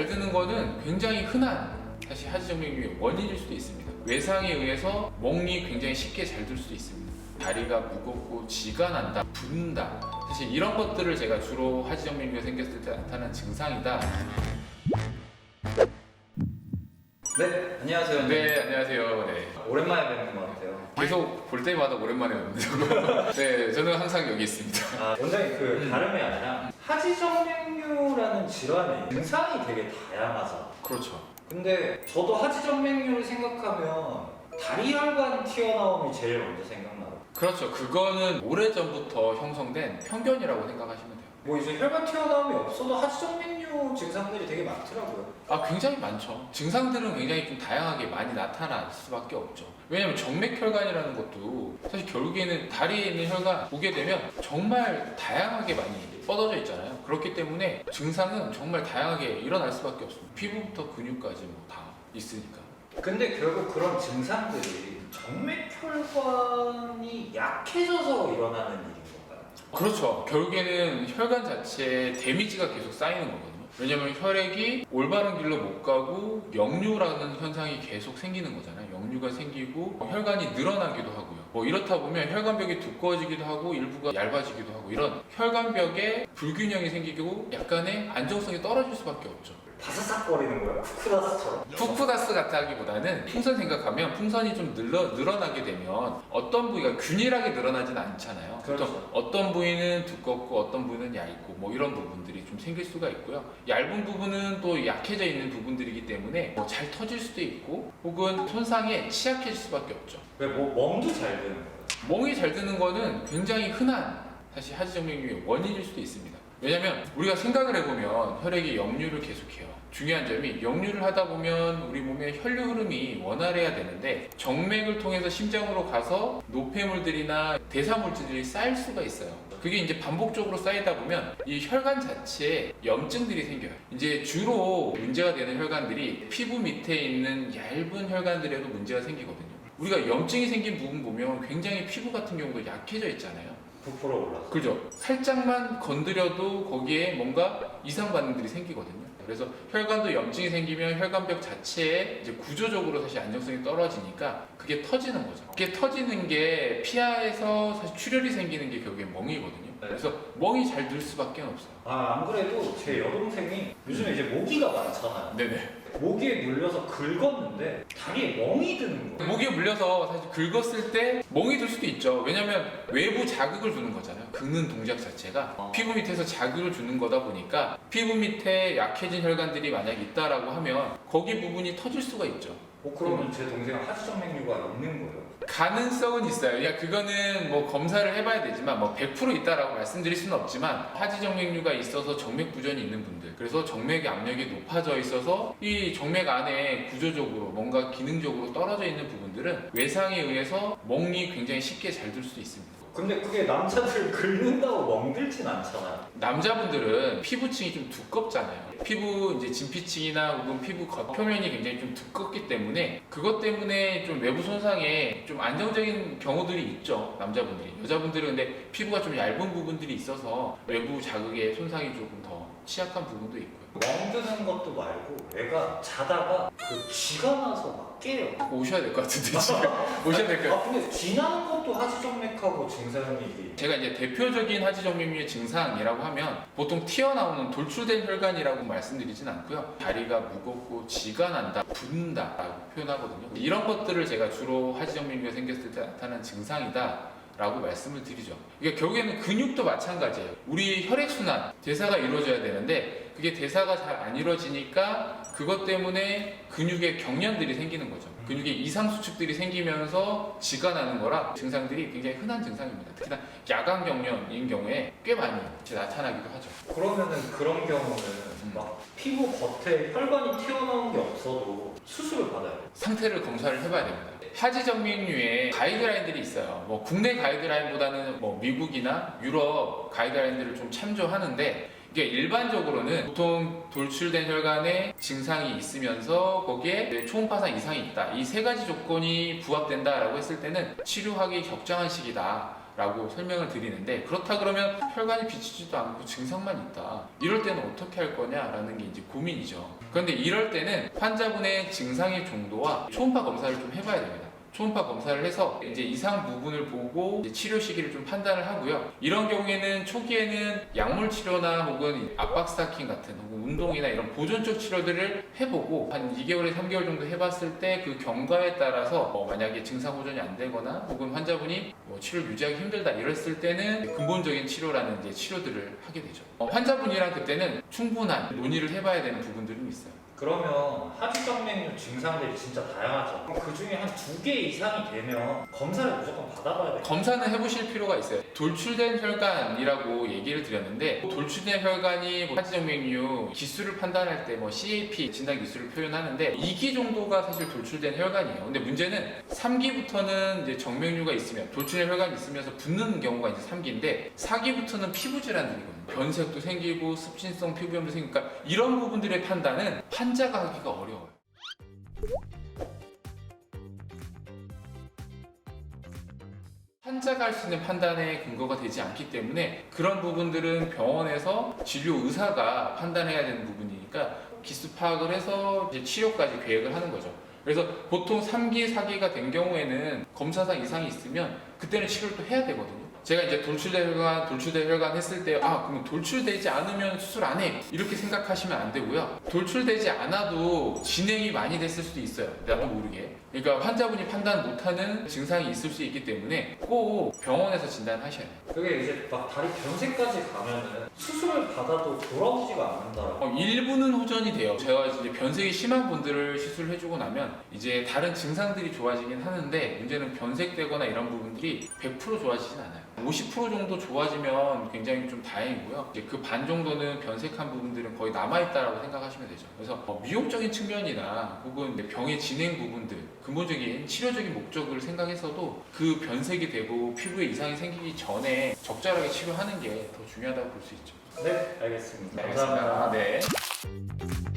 잘 드는 거는 굉장히 흔한 사실 하지정맥류의 원인일 수도 있습니다. 외상에 의해서 멍이 굉장히 쉽게 잘 들 수도 있습니다. 다리가 무겁고 쥐가 난다, 붓는다. 사실 이런 것들을 제가 주로 하지정맥류가 생겼을 때 나타나는 증상이다. 네, 안녕하세요. 네, 안녕하세요. 네. 오랜만에 뵙는 것 같아요. 계속 볼 때마다 오랜만에 뵙는다고. 네, 저는 항상 여기 있습니다. 아, 원장님 그 다름이 아니라 하지정맥 류라는 질환의 증상이 되게 다양하죠. 그렇죠. 근데 저도 하지정맥류를 생각하면 다리 혈관 튀어나옴이 제일 먼저 생각나요. 그렇죠. 그거는 오래전부터 형성된 편견이라고 생각하시면 돼요. 뭐 이제 혈관 튀어나옴이 없어도 하지정맥류 증상들이 되게 많더라고요. 아, 굉장히 많죠. 증상들은 굉장히 좀 다양하게 많이 나타날 수밖에 없죠. 왜냐면 정맥혈관이라는 것도 사실 결국에는 다리에 있는 혈관 보게 되면 정말 다양하게 많이 뻗어져 있잖아요. 그렇기 때문에 증상은 정말 다양하게 일어날 수밖에 없습니다. 피부부터 근육까지 뭐 다 있으니까. 근데 결국 그런 증상들이 정맥혈관이 약해져서 일어나는 일인 건가요? 그렇죠. 결국에는 혈관 자체에 데미지가 계속 쌓이는 거거든요. 왜냐면 혈액이 올바른 길로 못 가고 역류라는 현상이 계속 생기는 거잖아요. 역류가 생기고 혈관이 늘어나기도 하고요. 뭐 이렇다 보면 혈관벽이 두꺼워지기도 하고 일부가 얇아지기도 하고 이런 혈관벽에 불균형이 생기고 약간의 안정성이 떨어질 수밖에 없죠. 바사삭 거리는 거예요. 쿠쿠다스처럼. 푸쿠다스 같다기보다는 풍선 생각하면 풍선이 좀 늘어, 늘어나게 되면 어떤 부위가 균일하게 늘어나진 않잖아요. 그렇죠. 보통 어떤 부위는 두껍고 어떤 부위는 얇고 뭐 이런 부분들이 좀 생길 수가 있고요. 얇은 부분은 또 약해져 있는 부분들이기 때문에 뭐 잘 터질 수도 있고 혹은 손상에 취약해질 수밖에 없죠. 왜 뭐, 멍도 잘 드는 거예요? 멍이 잘 드는 거는 굉장히 흔한 사실 하지 정맥류의 원인일 수도 있습니다. 왜냐면 우리가 생각을 해보면 혈액이 역류를 계속해요. 중요한 점이 역류를 하다 보면 우리 몸의 혈류 흐름이 원활해야 되는데 정맥을 통해서 심장으로 가서 노폐물들이나 대사물질들이 쌓일 수가 있어요. 그게 이제 반복적으로 쌓이다 보면 이 혈관 자체에 염증들이 생겨요. 이제 주로 문제가 되는 혈관들이 피부 밑에 있는 얇은 혈관들에도 문제가 생기거든요. 우리가 염증이 생긴 부분 보면 굉장히 피부 같은 경우도 약해져 있잖아요. 부풀어 올라서. 그죠? 살짝만 건드려도 거기에 뭔가 이상 반응들이 생기거든요. 그래서 혈관도 염증이 생기면 혈관벽 자체에 이제 구조적으로 사실 안정성이 떨어지니까 그게 터지는 거죠. 그게 터지는 게 피하에서 사실 출혈이 생기는 게 결국엔 멍이거든요. 네. 그래서 멍이 잘 들 수밖에 없어요. 아, 안 그래도 제 여동생이 요즘에 이제 모기가 많잖아요. 네네. 모기에 물려서 긁었는데 다리에 멍이 드는 거예요. 목에 물려서 사실 긁었을 때 멍이 들 수도 있죠. 왜냐면 외부 자극을 주는 거잖아요. 긁는 동작 자체가 어. 피부 밑에서 자극을 주는 거다 보니까 피부 밑에 약해진 혈관들이 만약 있다라고 하면 거기 부분이 터질 수가 있죠. 어, 그러면 제 동생은 하지정맥류가 있는 거예요. 가능성은 있어요. 그러니까 그거는 뭐 검사를 해봐야 되지만 뭐 100% 있다라고 말씀드릴 수는 없지만 하지 정맥류가 있어서 정맥 부전이 있는 분들 그래서 정맥의 압력이 높아져 있어서 이 정맥 안에 구조적으로 뭔가 기능적으로 떨어져 있는 부분들은 외상에 의해서 멍이 굉장히 쉽게 잘 들 수도 있습니다. 근데 그게 남자들 긁는다고 멍들진 않잖아요. 남자분들은 피부층이 좀 두껍잖아요. 피부 이제 진피층이나 혹은 피부 겉 표면이 굉장히 좀 두껍기 때문에 그것 때문에 좀 외부 손상에 좀 안정적인 경우들이 있죠. 남자분들이. 여자분들은 근데 피부가 좀 얇은 부분들이 있어서 외부 자극에 손상이 조금 더 취약한 부분도 있고요. 멍드는 것도 말고 애가 자다가 그 쥐가 나서 막 깨요. 오셔야 될 것 같은데 지금 오셔야 될 것 같아요. 아 근데 쥐 나는 것도 하지정맥하고 증상 이 이게 제가 이제 대표적인 하지정맥류의 증상이라고 하면 보통 튀어나오는 돌출된 혈관이라고 말씀드리진 않고요. 다리가 무겁고 쥐가 난다, 붓는다 라고 표현하거든요. 이런 것들을 제가 주로 하지정맥류가 생겼을 때 나타나는 증상이다. 라고 말씀을 드리죠. 그러니까 결국에는 근육도 마찬가지예요. 우리 혈액순환, 대사가 이루어져야 되는데 그게 대사가 잘 안 이루어지니까 그것 때문에 근육에 경련들이 생기는 거죠. 근육에 이상 수축들이 생기면서 쥐가 나는 거라 증상들이 굉장히 흔한 증상입니다. 특히나 야간 경련인 경우에 꽤 많이 나타나기도 하죠. 그러면은 그런 경우는 음. 막 피부 겉에 혈관이 튀어나온 게 없어도 수술을 받아요. 상태를 검사를 해봐야 됩니다. 하지 정맥류의 가이드라인들이 있어요. 뭐 국내 가이드라인보다는 뭐 미국이나 유럽 가이드라인들을 좀 참조하는데 이게 일반적으로는 보통 돌출된 혈관에 증상이 있으면서 거기에 초음파상 이상이 있다. 이 세 가지 조건이 부합된다라고 했을 때는 치료하기 적정한 시기다. 라고 설명을 드리는데 그렇다 그러면 혈관이 비치지도 않고 증상만 있다 이럴 때는 어떻게 할 거냐라는 게 이제 고민이죠 그런데 이럴 때는 환자분의 증상의 정도와 초음파 검사를 좀 해봐야 됩니다 초음파 검사를 해서 이제 이상 부분을 보고 치료 시기를 좀 판단을 하고요. 이런 경우에는 초기에는 약물 치료나 혹은 압박 스타킹 같은 혹은 운동이나 이런 보존적 치료들을 해보고 한 2개월에 3개월 정도 해봤을 때 그 경과에 따라서 어, 만약에 증상 호전이 안 되거나 혹은 환자분이 뭐 치료를 유지하기 힘들다 이랬을 때는 근본적인 치료라는 이제 치료들을 하게 되죠. 어, 환자분이랑 그때는 충분한 논의를 해봐야 되는 부분들은 있어요. 그러면 하지정맥류 증상들이 진짜 다양하죠. 그 중에 한 두 개 이상이 되면 검사를 무조건 받아봐야 돼요. 검사는 해보실 필요가 있어요. 돌출된 혈관이라고 얘기를 드렸는데 돌출된 혈관이 뭐 하지정맥류 기수를 판단할 때 뭐 CAP 진단 기수를 표현하는데 2기 정도가 사실 돌출된 혈관이에요. 근데 문제는 3기부터는 이제 정맥류가 있으면 돌출된 혈관이 있으면서 붓는 경우가 이제 3기인데 4기부터는 피부 질환들이거든요. 변색도 생기고 습진성 피부염도 생기니까 이런 부분들의 판단은 환자가 하기가 어려워요. 환자가 할 수 있는 판단의 근거가 되지 않기 때문에 그런 부분들은 병원에서 진료 의사가 판단해야 되는 부분이니까 기수 파악을 해서 치료까지 계획을 하는 거죠. 그래서 보통 3기, 4기가 된 경우에는 검사상 이상이 있으면 그때는 치료를 또 해야 되거든요. 제가 이제 돌출된 혈관, 돌출된 혈관 했을 때, 아, 그러면 돌출되지 않으면 수술 안 해. 이렇게 생각하시면 안 되고요. 돌출되지 않아도 진행이 많이 됐을 수도 있어요. 나도 모르게. 그러니까 환자분이 판단 못하는 증상이 있을 수 있기 때문에 꼭 병원에서 진단하셔야 돼요. 그게 이제 막 다리 변색까지 가면은 수술을 받아도 돌아오지가 않는다라고. 어, 일부는 호전이 돼요. 제가 이제 변색이 심한 분들을 시술을 해주고 나면 이제 다른 증상들이 좋아지긴 하는데 문제는 변색되거나 이런 부분들이 100% 좋아지진 않아요. 50% 정도 좋아지면 굉장히 좀 다행이고요. 이제 그 반 정도는 변색한 부분들은 거의 남아있다라고 생각하시면 되죠. 그래서 어, 미용적인 측면이나 혹은 이제 병의 진행 부분들, 근본적인 치료적인 목적을 생각해서도 그 변색이 되고 피부에 이상이 생기기 전에 적절하게 치료하는 게 더 중요하다고 볼 수 있죠. 네, 알겠습니다. 네, 감사합니다. 알겠습니다. 네.